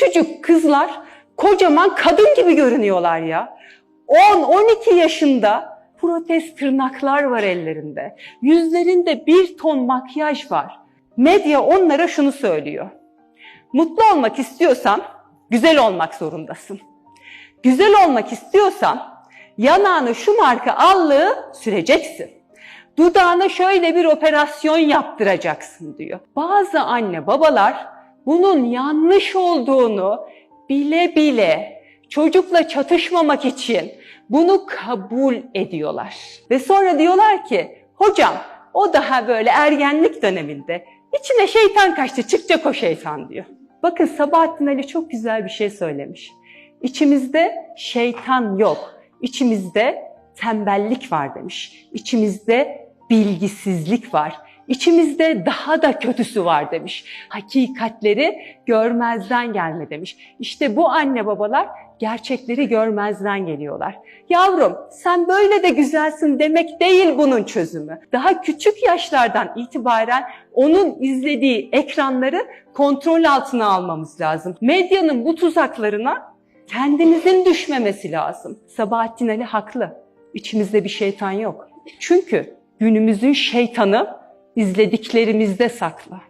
Küçücük kızlar kocaman kadın gibi görünüyorlar ya. 10-12 yaşında protez tırnaklar var ellerinde. Yüzlerinde bir ton makyaj var. Medya onlara şunu söylüyor. Mutlu olmak istiyorsan güzel olmak zorundasın. Güzel olmak istiyorsan yanağını şu marka allığı süreceksin. Dudağına şöyle bir operasyon yaptıracaksın diyor. Bazı anne babalar bunun yanlış olduğunu bile bile çocukla çatışmamak için bunu kabul ediyorlar. Ve sonra diyorlar ki hocam o daha böyle ergenlik döneminde içine şeytan kaçtı çıkacak o şeytan diyor. Bakın Sabahattin Ali çok güzel bir şey söylemiş. İçimizde şeytan yok. İçimizde tembellik var demiş. İçimizde bilgisizlik var. İçimizde daha da kötüsü var demiş. Hakikatleri görmezden gelme demiş. İşte bu anne babalar gerçekleri görmezden geliyorlar. Yavrum sen böyle de güzelsin demek değil bunun çözümü. Daha küçük yaşlardan itibaren onun izlediği ekranları kontrol altına almamız lazım. Medyanın bu tuzaklarına kendimizin düşmemesi lazım. Sabahattin Ali haklı. İçimizde bir şeytan yok. Çünkü günümüzün şeytanı izlediklerimizde saklı.